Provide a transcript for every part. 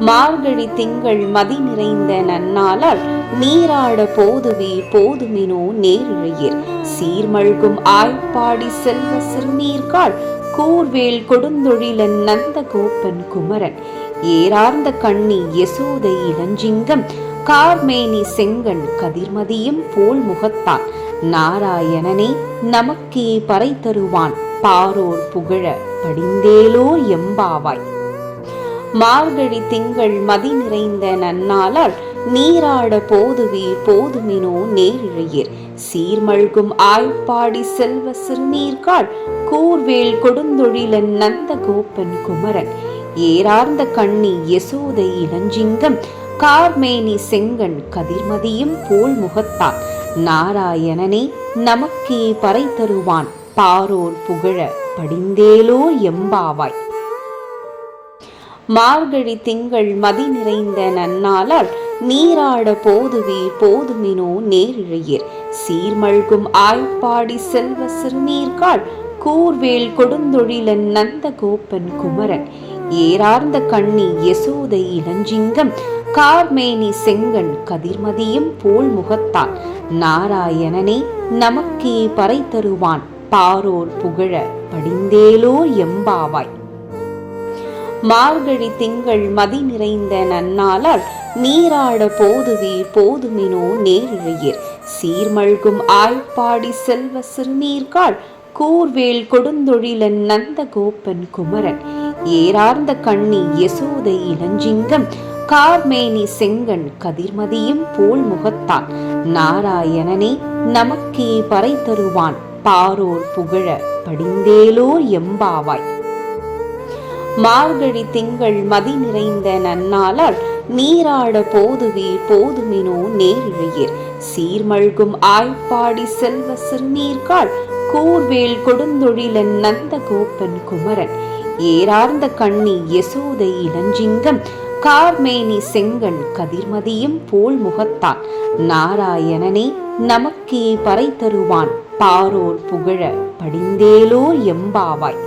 மார்கழி திங்கள் மதி நிறைந்த நன்னாளால் நீராட போதுவே போதுமினோ நேரிழையில் சீர்மழ்கும் ஆய்ப்பாடி செல்வ சிறுநீர்கால் கூர்வேல் கொடுந்தொழிலன் நந்த கோப்பன் குமரன். ஏரார்ந்த கண்ணி யசோதை இளஞ்சிங்கம் கார்மேனி செங்கண் கதிர்மதியும் போல் முகத்தான். நாராயணனே நமக்கே பறை தருவான் பாரோர் புகழ படிந்தேலோ எம்பாவாய். மார்கழி திங்கள் மதி நிறைந்த நன்னாளால் நீராட போதுவே போதுமினோ நேரிழையீர். சீர்மழ்கும் ஆய்ப்பாடி செல்வ சிறுநீர்காள் கூர்வேல் கொடுந்தொழிலன் நந்த கோப்பன் குமரன். ஏரார்ந்த கண்ணி யசோதை இளஞ்சிங்கம் கார்மேனி செங்கன் கதிர்மதியும் போல் முகத்தான் நாராயணனே நமக்கே பறை தருவான் பாரோர் புகழ படிந்தேலோ எம்பாவாய். மார்கழி திங்கள் மதி நிறைந்த நன்னாளால் நீராட போதுவே போதுமினோ நேரிழையீர். சீர்மழ்கும் ஆய்ப்பாடி செல்வ சிறுநீர்கால் கூர்வேல் கொடுந்தொழிலன் நந்த கோப்பன் குமரன். ஏரார்ந்த கண்ணி யசோதை இளஞ்சிங்கம் கார்மேனி செங்கன் கதிர்மதியும் போல் முகத்தான் நாராயணனே நமக்கே பறை தருவான் பாரோர் புகழ படிந்தேலோ எம்பாவாய். மார்கழி திங்கள் மதி நிறைந்த நன்னாளால் நீராட போதுவே போதுமினோ நேரிழையீர். சீர்மழ்கும் ஆய்ப்பாடி செல்வ சிறுநீர்கால் கூர்வேல் கொடுந்தொழிலன் நந்த கோப்பன் குமரன். ஏரார்ந்த கண்ணி யசோதை இளஞ்சிங்கம் கார்மேனி செங்கன் கதிர்மதியும் போல் முகத்தான் நாராயணனே நமக்கே பறை தருவான். பாரோர் புகழ படிந்தேலோர் எம்பாவாய். மார்கழி திங்கள் மதி நிறைந்த நன்னாளால் நீராட போதுவே போதுமினோ நேரிழையீர். சீர்மழ்கும் ஆய்ப்பாடி செல்வ சிறுநீர்கால் கூர்வேல் கொடுந்தொழிலன் நந்த கோப்பன் குமரன். ஏரார்ந்த கண்ணி யசோதை இளஞ்சிங்கம் கார்மேனி செங்கண் கதிர்மதியும் போல் முகத்தான் நாராயணனே நமக்கே பறை தருவான் பாரோர் புகழ படிந்தேலோ எம்பாவாய்.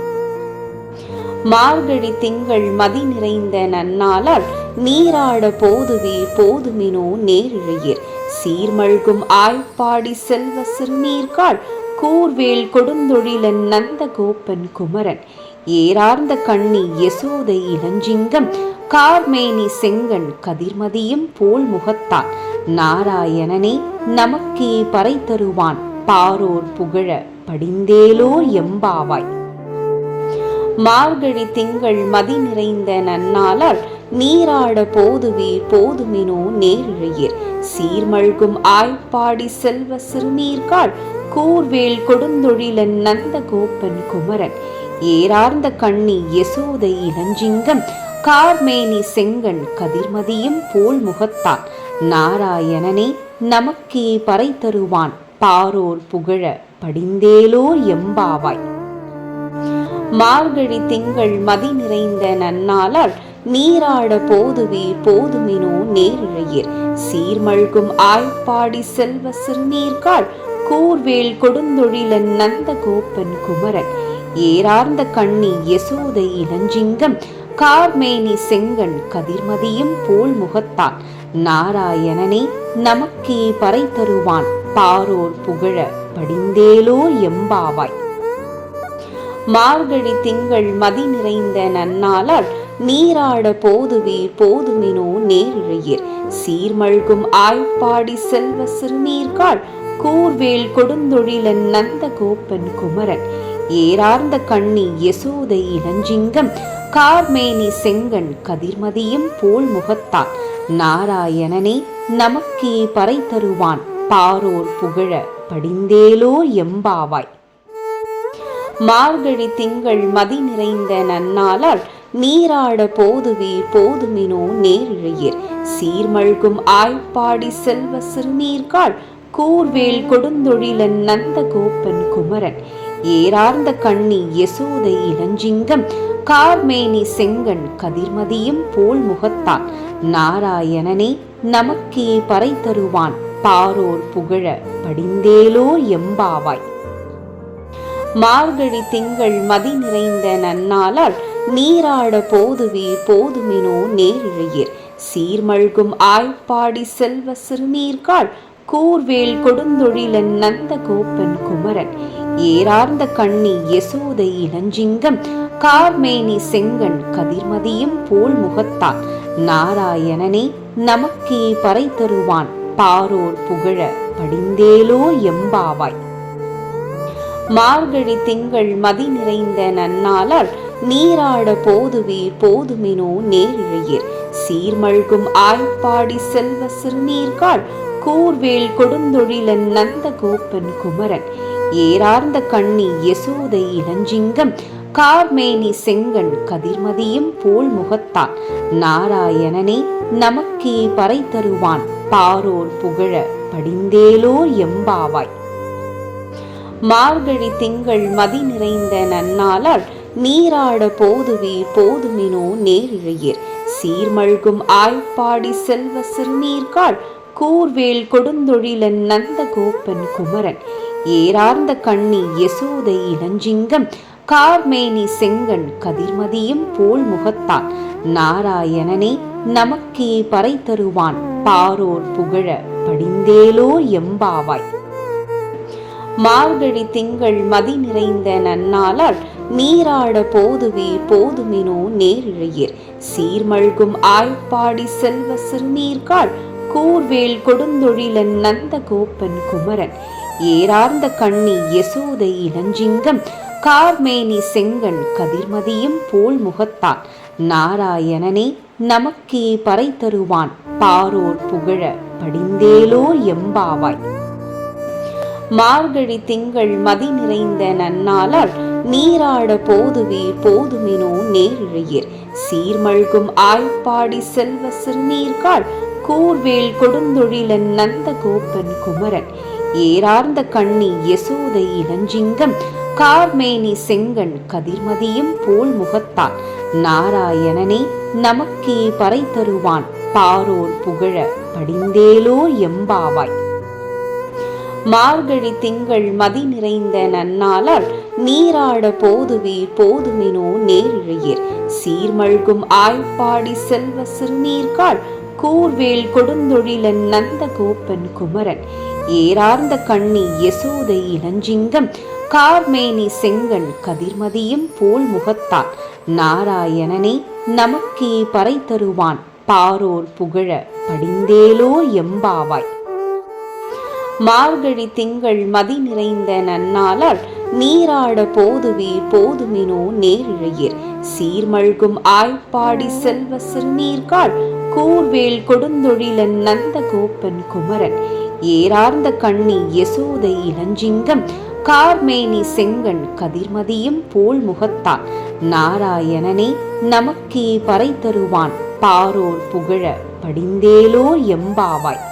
மார்கழி திங்கள் மதி நிறைந்த நன்னாளால் நீராட போதுவே போதுமினோ நேரிழையர். சீர்மழ்கும் ஆய்ப்பாடி செல்வ சிறுநீர்கால் கூர்வேல் கொடுந்தொழிலன் நந்த கோப்பன் குமரன். ஏரார்ந்த கண்ணி யசோதை இளஞ்சிங்கம் கார்மேனி செங்கன் கதிர்மதியும் போல் முகத்தான். நாராயணனே நமக்கே பறை தருவான். பாரோர் புகழ படிந்தேலோ எம்பாவாய். மார்கழி திங்கள் மதி நிறைந்த நன்னாளால் நீராட போதுவே போதுமினோ நேரிழையீர். சீர்மழ்கும் ஆய்ப்பாடி செல்வ சிறுநீர்கால் கூர்வேல் கொடுந்தொழிலன் நந்தகோப்பன் குமரன். ஏரார்ந்த கண்ணி யசோதை இளஞ்சிங்கம் கார்மேனி செங்கன் கதிர்மதியும் போல் முகத்தான். நாராயணனே நமக்கே பறை தருவான் பாரோர் புகழ படிந்தேலோர் எம்பாவாய். மார்கழி திங்கள் மதி நிறைந்த நன்னாளால் நீராட போதுவே போதுமினோ நேரிழையீர். சீர்மழ்கும் ஆய்ப்பாடி செல்வ சிறுநீர்கால் கூர்வேல் கொடுந்தொழிலன் நந்த கோப்பன் குமரன். ஏரார்ந்த கண்ணி யசோதை இளஞ்சிங்கம் கார்மேனி செங்கன் கதிர்மதியும் போல் முகத்தான் நாராயணனே நமக்கே பறை தருவான் பாரோர் புகழ படிந்தேலோ எம்பாவாய். மார்கழி திங்கள் மதி நிறைந்த நன்னாளால் நீராட போதுவே போதுமினோ நேரிழையீர். சீர்மழ்கும் ஆய்ப்பாடி செல்வ சிறுநீர்கால் கூர்வேல் கொடுந்தொழிலன் நந்த கோப்பன் குமரன். ஏரார்ந்த கண்ணி யசோதை இளஞ்சிங்கம் கார்மேனி செங்கன் கதிர்மதியும் போல் முகத்தான் நாராயணனே நமக்கே பறை தருவான். பாரோர் புகழ படிந்தேலோ எம்பாவாய். மார்கழி திங்கள் மதி நிறைந்த நன்னாளால் நீராட போதுவே போதுமினோ நேரிழையீர். சீர்மழ்கும் ஆய்ப்பாடி செல்வ சிறுநீர்கால் கூர்வேல் கொடுந்தொழிலன் நந்த கோப்பன் குமரன். ஏரார்ந்த கண்ணி யசோதை இளஞ்சிங்கம் கார்மேனி செங்கன் கதிர்மதியும் போல் முகத்தான் நாராயணனே நமக்கே பறை தருவான் பாரோர் புகழ படிந்தேலோ எம்பாவாய். மார்கழி திங்கள் மதி நிறைந்த நன்னாளால் நீராட போதுவீர் போதுமினோ நேரிழையீர். சீர்மழ்கும் ஆய்ப்பாடி செல்வ சிறுநீர்கால் கூர்வேல் கொடுந்தொழிலன் நந்த கோப்பன் குமரன். ஏரார்ந்த கண்ணி யசோதை இளஞ்சிங்கம் கார்மேனி செங்கன் கதிர்மதியும் போல் முகத்தான் நாராயணனே நமக்கே பறை தருவான் பாரோர் புகழ படிந்தேலோ எம்பாவாய். மார்கழி திங்கள் மதி நிறைந்த நன்னாளால் நீராட போதுவீர் போதுமினோ நேரிழையீர். சீர்மழ்கும் ஆய்ப்பாடி செல்வ சிறுநீர்கால் கூர்வேல் கொடுந்தொழிலன் நந்த கோப்பன் குமரன். ஏரார்ந்த கண்ணி யசோதை இளஞ்சிங்கம் கார்மேனி செங்கன் கதிர்மதியும் போல் முகத்தான் நாராயணனே நமக்கே பறை தருவான் பாரோர் புகழ படிந்தேலோ எம்பாவாய். மார்கழி திங்கள் மதி நிறைந்த நன்னாளால் நீராட போதுவே போதுமினோ நேரிழையீர். சீர்மழ்கும் ஆய்ப்பாடி செல்வ சிறுநீர்கால் கூர்வேல் கொடுந்தொழிலன் நந்தகோப்பன் குமரன். ஏரார்ந்த கண்ணி யசோதை இளஞ்சிங்கம் கார்மேனி செங்கன் கதிர்மதியும் போல் முகத்தான். நாராயணனே நமக்கே பறை தருவான் பாரோர் புகழ படிந்தேலோ எம்பாவாய். மார்கழி திங்கள் மதி நிறைந்த நன்னாளால் நீராட போதுவீர் போதுமினோ நேரிழையீர். சீர்மழ்கும் ஆய்ப்பாடி செல்வ சிறுநீர்கால் கூர்வேல் கொடுந்தொழிலன் நந்த கோப்பன் குமரன். ஏரார்ந்த கண்ணி யசோதை இளஞ்சிங்கம் கார்மேனி செங்கன் கதிர்மதியும் போல் முகத்தான் நாராயணனே நமக்கே பறை தருவான் பாரோர் புகழ படிந்தேலோ எம்பாவாய். மார்கழி திங்கள் மதி நிறைந்த நன்னாளால் நீராட போதுவீர் போதுமினோ நேரிழையீர். சீர்மழ்கும் ஆய்ப்பாடி செல்வ சிறுநீர்கால் கூர்வேல் கொடுந்தொழிலன் நந்த கோப்பன் குமரன். ஏரார்ந்த கண்ணி யசோதை இளஞ்சிங்கம் கார்மேனி செங்கன் கதிர்மதியும் போல் முகத்தான் நாராயணனே நமக்கே பறை தருவான் பாரோர் புகழ படிந்தேலோ எம்பாவாய். மார்கழி திங்கள் மதி நிறைந்த நன்னாளால் நீராட போதுவீர் போதுமினோ நேரிழையீர். சீர்மழ்கும் ஆய்ப்பாடி செல்வ சிறுநீர்கால் கூர்வேல் கொடுந்தொழிலன் நந்த கோப்பன் குமரன். ஏரார்ந்த கண்ணி யசோதை இளஞ்சிங்கம் கார்மேனி செங்கன் கதிர்மதியும் போல் முகத்தான். நாராயணனே நமக்கே பறை தருவான். பாரோர் புகழ படிந்தேலோ எம்பாவாய். மார்கழி திங்கள் மதி நிறைந்த நன்னாளால் நீராட போதுவீர் போதுமினோ நேரிழையீர். சீர்மழ்கும் ஆய்ப்பாடி செல்வ சிறுநீர்கால் கூர்வேல் கொடுந்தொழிலன் நந்தகோப்பன் குமரன். ஏரார்ந்த கண்ணி யசோதை இளஞ்சிங்கம் கார்மேனி செங்கன் கதிர்மதியும் போல் முகத்தான் நாராயணனே நமக்கே பறை தருவான். பாரோர் புகழ படிந்தேலோ எம்பாவாய்.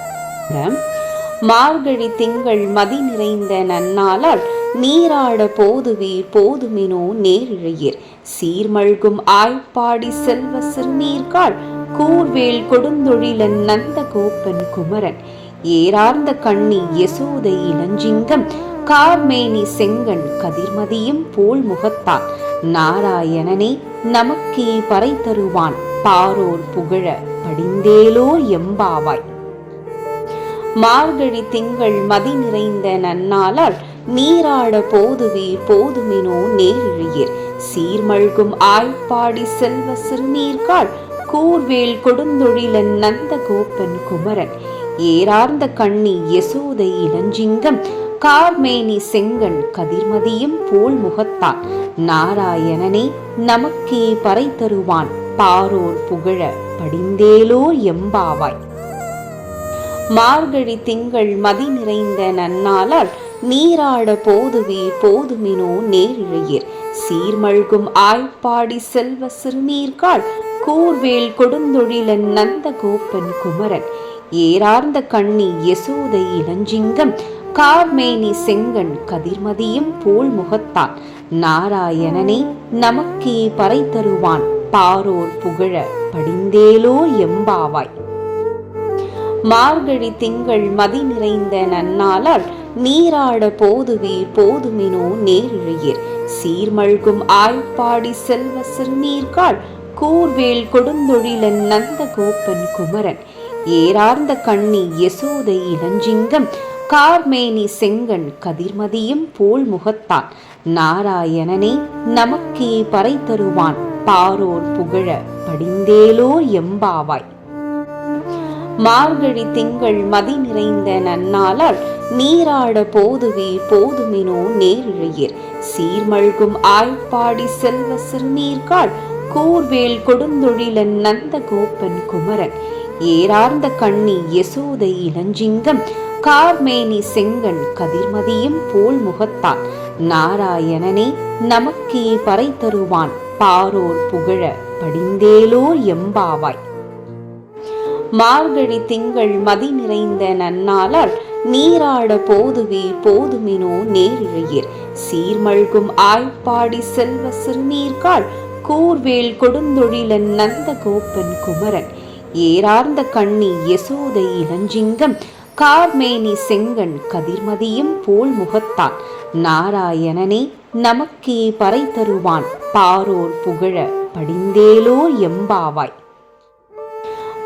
மார்கழி திங்கள் மதி நிறைந்த நன்னாளால் நீராட போதுவே போதுமினோ நேரிழையீர். சீர்மழ்கும் ஆய்ப்பாடி செல்வ சிறுநீர்கால் கூர்வேல் கொடுந்தொழிலன் நந்த கோப்பன் குமரன். ஏரார்ந்த கண்ணி யசோதை இளஞ்சிங்கம் கார்மேனி செங்கன் கதிர்மதியும் போல் முகத்தான் நாராயணனே நமக்கே பறை தருவான் பாரோர் புகழ படிந்தேலோ எம்பாவாய். மார்கழி திங்கள் மதி நிறைந்த நன்னாளால் நீராட போதுவீர் போதுமினோ நேரிழையீர் சீர்மழ்கும் ஆய்ப்பாடி செல்வ சிறுநீர்கால் கூர்வேல் கொடுந்தொழிலன் நந்த கோப்பன் குமரன். ஏரார்ந்த கண்ணி யசோதை இளஞ்சிங்கம் கார்மேனி செங்கன் கதிர்மதியும் போல் முகத்தான். நாராயணனே நமக்கே பறை தருவான் பாரோர் புகழ படிந்தேலோ எம்பாவாய். மார்கழி திங்கள் மதி நிறைந்த நன்னாளால் நீராட போதுவே போதுமினோ நேரிழையீர். சீர்மழ்கும் ஆய்ப்பாடி செல்வ சிறுநீர்கால் கூர்வேல் கொடுந்தொழிலன் நந்த கோப்பன் குமரன். ஏரார்ந்த கண்ணி யசோதை இளஞ்சிங்கம் கார்மேனி செங்கன் கதிர்மதியும் போல் முகத்தான் நாராயணனே நமக்கே பறை தருவான் பாரோர் புகழ படிந்தேலோ எம்பாவாய். மார்கழி திங்கள் மதி நிறைந்த நன்னாளால் நீராட போதுவீர் போதுமினோ நேரிழையீர் சீர்மழ்கும் ஆய்ப்பாடி செல்வ சிறுநீர்கால் கூர்வேல் கொடுந்தொழிலன் நந்த கோப்பன் குமரன். ஏரார்ந்த கண்ணி யசோதை இளஞ்சிங்கம் கார்மேனி செங்கன் கதிர்மதியும் போல் முகத்தான் நாராயணனே நமக்கே பறை தருவான் பாரோர் புகழ படிந்தேலோ எம்பாவாய். மார்கழி திங்கள் மதி நிறைந்த நன்னாளால் நீராட போதுவே போதுமினோ நேரிழையீர். சீர்மழ்கும் ஆய்ப்பாடி செல்வ சிறுநீர்கால் கூர்வேல் கொடுந்தொழிலன் நந்த கோப்பன் குமரன். ஏரார்ந்த கண்ணி யசோதை இளஞ்சிங்கம் கார்மேனி செங்கன் கதிர்மதியும் போல் முகத்தான் நாராயணனே நமக்கே பறை தருவான் பாரோர் புகழ படிந்தேலோ எம்பாவாய். மார்கழி திங்கள் மதி நிறைந்த நன்னாளால் நீராட போதுவே போதுமினோ நேரிழையீர். சீர்மழ்கும் ஆய்ப்பாடி செல்வ சிறுநீர்கால் கூர்வேல் கொடுந்தொழிலன் நந்த கோப்பன் குமரன். ஏரார்ந்த கண்ணி யசோதை இளஞ்சிங்கம் கார்மேனி செங்கன் கதிர்மதியும் போல் முகத்தான் நாராயணனே நமக்கே பறை தருவான் பாரோர் புகழ படிந்தேலோ எம்பாவாய்.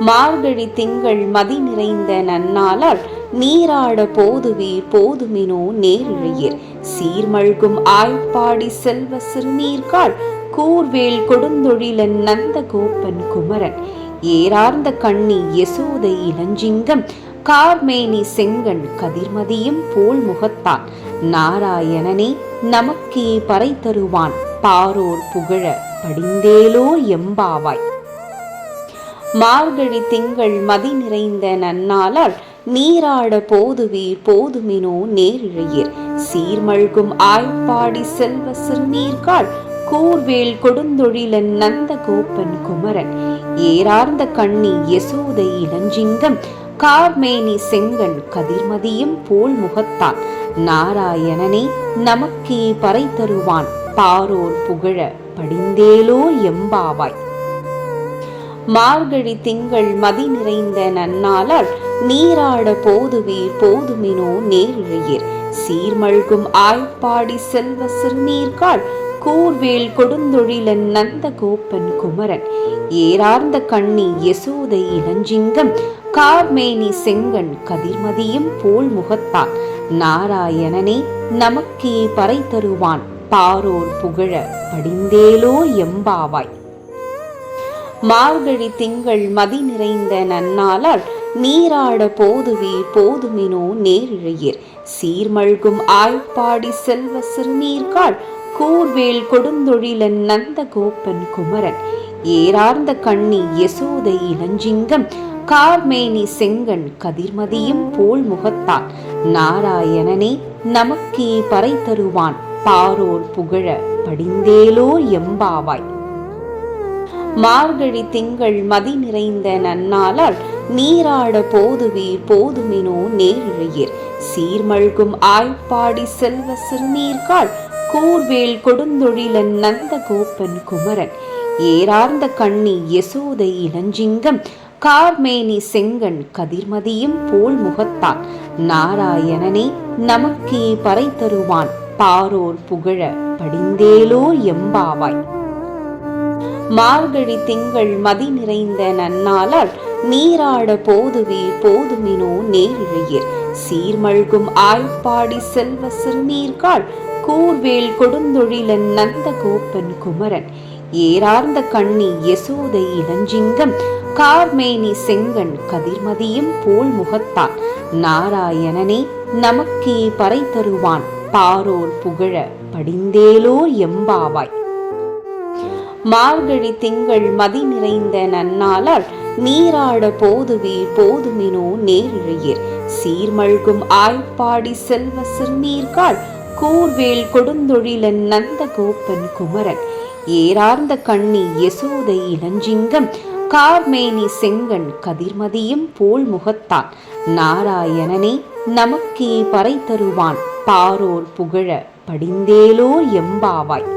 மார்கழி திங்கள் மதி நிறைந்த நன்னாளால் நீராட போதுவே போதுமினோ நேரிழையீர். சீர்மழ்கும் ஆய்ப்பாடி செல்வ சிறுநீர்கால் கூர்வேல் கொடுந்தொழிலன் நந்த கோப்பன் குமரன். ஏரார்ந்த கண்ணி யசோதை இளஞ்சிங்கம் கார்மேனி செங்கன் கதிர்மதியும் போல் முகத்தான். நாராயணனே நமக்கே பறை தருவான். பாரோர் புகழ படிந்தேலோ எம்பாவாய். மார்கழி திங்கள் மதி நிறைந்த நன்னாளால் நீராட போதுவீர் போதுமினோ நேரிழையீர். சீர்மழ்கும் ஆய்ப்பாடி செல்வ சிறுநீர்கால் கூர்வேல் கொடுந்தொழிலன் நந்த கோப்பன் குமரன். ஏரார்ந்த கண்ணி யசோதை இளஞ்சிங்கம் கார்மேனி செங்கன் கதிர்மதியும் போல் முகத்தான் நாராயணனே நமக்கே பறை தருவான் பாரோர் புகழ படிந்தேலோ எம்பாவாய். மார்கழி திங்கள் மதி நிறைந்த நன்னாளால் நீராட போதுவே போதுமினோ நேரிழையீர். சீர்மழ்கும் ஆய்ப்பாடி செல்வ சிறுநீர்கால் கூர்வேல் கொடுந்தொழிலன் நந்த கோப்பன் குமரன். ஏரார்ந்த கண்ணி யசோதை இளஞ்சிங்கம் கார்மேனி செங்கன் கதிர்மதியும் போல் முகத்தான் நாராயணனே நமக்கே பறை தருவான் பாரோர் புகழ படிந்தேலோ எம்பாவாய். மார்கழி திங்கள் மதி நிறைந்த நன்னாளால் நீராட போதுவே போதுமினோ நேரிழையீர். சீர்மழ்கும் ஆய்ப்பாடி செல்வ சிறுநீர்கால் கூர்வேல் கொடுந்தொழிலன் நந்த கோப்பன் குமரன். ஏரார்ந்த கண்ணி யசோதை இளஞ்சிங்கம் கார்மேனி செங்கன் கதிர்மதியும் போல் முகத்தான் நாராயணனே நமக்கே பறை தருவான். பாரோர் புகழ படிந்தேலோ எம்பாவாய். மார்கழி திங்கள் மதி நிறைந்த நன்னாளால் நீராட போதுவே போதுமினோ நேரிழையீர். சீர்மழ்கும் ஆய்ப்பாடி செல்வ சிறுநீர்கால் கூர்வேல் கொடுந்தொழிலன் நந்த கோப்பன் குமரன். ஏரார்ந்த கண்ணி யசோதை இளஞ்சிங்கம் கார்மேனி செங்கன் கதிர்மதியும் போல் முகத்தான். நாராயணனே நமக்கே பறை தருவான் பாரோர் புகழ படிந்தேலோ எம்பாவாய். மார்கழி திங்கள் மதி நிறைந்த நன்னாளால் நீராட போதுவே போதுமினோ நேரிழையர். சீர்மழ்கும் ஆய்ப்பாடி செல்வ சிறுநீர்கால் கூர்வேல் கொடுந்தொழிலன் நந்த கோப்பன் குமரன். ஏரார்ந்த கண்ணி யசோதை இளஞ்சிங்கம் கார்மேனி செங்கன் கதிர்மதியும் போல் முகத்தான். நாராயணனே நமக்கே பறை தருவான் பாரோர் புகழ படிந்தேலோ எம்பாவாய். மார்கழி திங்கள் மதி நிறைந்த நன்னாளால் நீராட போதுவே போதுமினோ நேரிழையீர். சீர்மழ்கும் ஆய்ப்பாடி செல்வ சிறுநீர்கால் கூர்வேல் கொடுந்தொழிலன் நந்த கோப்பன் குமரன். ஏரார்ந்த கண்ணி யசோதை இளஞ்சிங்கம் கார்மேனி செங்கன் கதிர்மதியும் போல் முகத்தான் நாராயணனே நமக்கே பறை தருவான் பாரோர் புகழ படிந்தேலோ எம்பாவாய்.